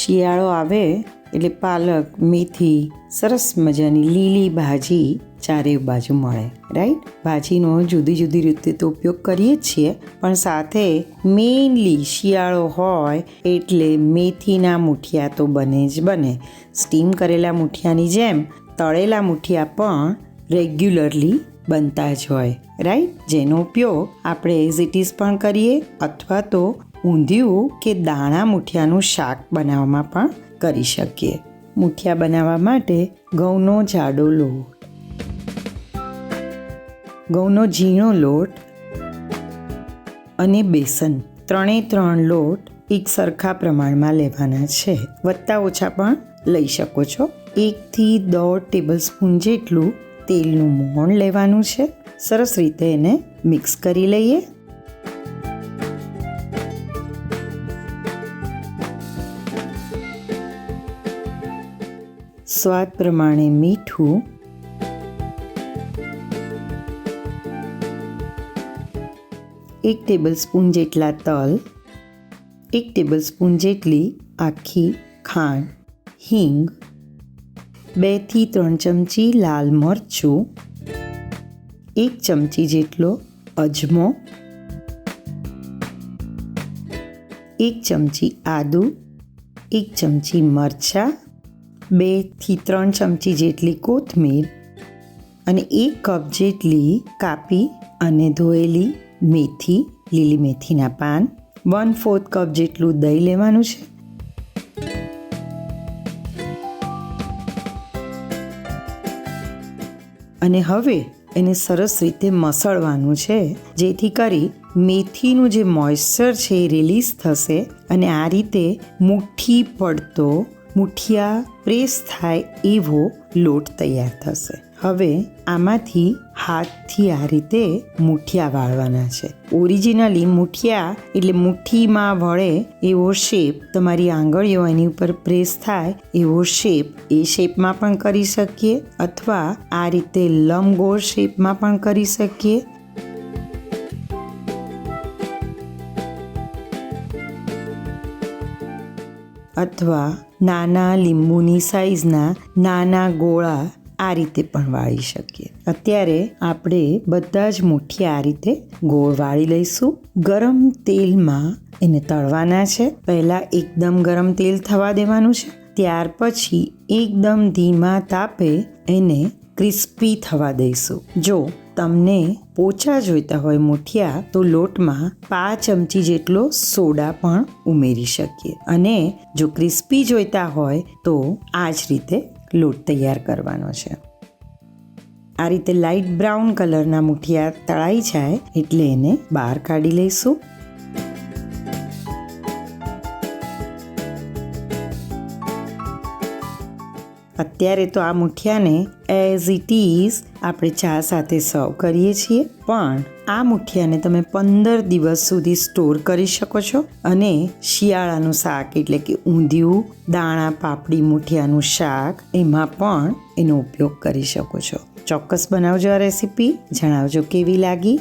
શિયાળો આવે એટલે પાલક, મેથી, સરસ મજાની લીલી ભાજી ચારે બાજુ મળે રાઈટ ભાજીનો જુદી જુદી રીતે તો ઉપયોગ કરીએ જ છીએ, પણ સાથે મેઇનલી શિયાળો હોય એટલે મેથીના મુઠિયા તો બને જ બને. સ્ટીમ કરેલા મુઠિયાની જેમ તળેલા મુઠિયા પણ રેગ્યુલરલી બનતા જ હોય રાઈટ જેનો ઉપયોગ આપણે એઝ ઇટ ઇઝ પણ કરીએ અથવા તો ઊંધિયું કે દાણા મૂઠિયાનું શાક બનાવવામાં પણ કરી શકીએ. મૂઠિયા બનાવવા માટે ઘઉંનો જાડો લોટ, ઘઉંનો ઝીણો લોટ અને બેસન. ત્રણેય ત્રણ લોટ એક સરખા પ્રમાણમાં લેવાના છે. વત્તા ઓછા પણ લઈ શકો છો. એકથી દોઢ ટેબલ સ્પૂન જેટલું તેલનું મોણ લેવાનું છે. સરસ રીતે એને મિક્સ કરી લઈએ. સ્વાદ પ્રમાણે મીઠું. એક ટેબલ સ્પૂન જેટલા તલ. એક ટેબલ સ્પૂન જેટલી આખી ખાંડ, હિંગ. બેથી ત્રણ ચમચી લાલ મરચું. એક ચમચી જેટલો અજમો. એક ચમચી આદું. એક ચમચી મરચાં. બેથી ત્રણ ચમચી જેટલી કોથમીર અને એક કપ જેટલી કાપી અને ધોયેલી મેથી, લીલી મેથીના પાન. વન ફોર્થ કપ જેટલું દહીં લેવાનું છે. અને હવે એને સરસ રીતે મસળવાનું છે, જેથી કરી મેથીનું જે મોઇશ્ચર છે એ રિલીઝ થશે અને આ રીતે મુઠ્ઠી પડતો મુઠિયા પ્રેસ થાય એવો લોટ તૈયાર થશે. હવે આમાંથી હાથથી આ રીતે મુઠિયા વાળવાના છે. ઓરિજિનલી મુઠિયા એટલે મુઠ્ઠીમાં વળે એવો શેપ તમારી આંગળીઓ એની ઉપર પ્રેસ થાય એવો શેપ એ શેપમાં પણ કરી શકીએ અથવા આ રીતે લંબગોળ શેપમાં પણ કરી શકીએ. અથવા નાના લીંબુની સાઈઝના નાના ગોળા આ રીતે પણ વાળી શકીએ. અત્યારે આપણે બધા જ મુઠ્ઠી આ રીતે ગોળ વાળી લઈશું. ગરમ તેલમાં એને તળવાના છે. પહેલાં એકદમ ગરમ તેલ થવા દેવાનું છે. ત્યાર પછી એકદમ ધીમા તાપે એને ક્રિસ્પી થવા દઈશું. જો તમને પોચા જોઈતા હોય મુઠિયા, તો લોટમાં પાંચ ચમચી જેટલો સોડા પણ ઉમેરી શકીએ. અને જો ક્રિસ્પી જોઈતા હોય, તો આ જ રીતે લોટ તૈયાર કરવાનો છે. આ રીતે લાઇટ બ્રાઉન કલરના મુઠિયા તળાઈ જાય, એટલે એને બહાર કાઢી લઈશું. અત્યારે તો આ મુઠિયાને એઝ ઇટ ઇઝ આપણે ચા સાથે સર્વ કરીએ છીએ. પણ આ મુઠિયાને તમે પંદર દિવસ સુધી સ્ટોર કરી શકો છો અને શિયાળાનું શાક એટલે કે ઊંધિયું, દાણા, પાપડી, મુઠિયાનું શાક એમાં પણ એનો ઉપયોગ કરી શકો છો. ચોક્કસ બનાવજો આ રેસીપી જણાવજો કેવી લાગી.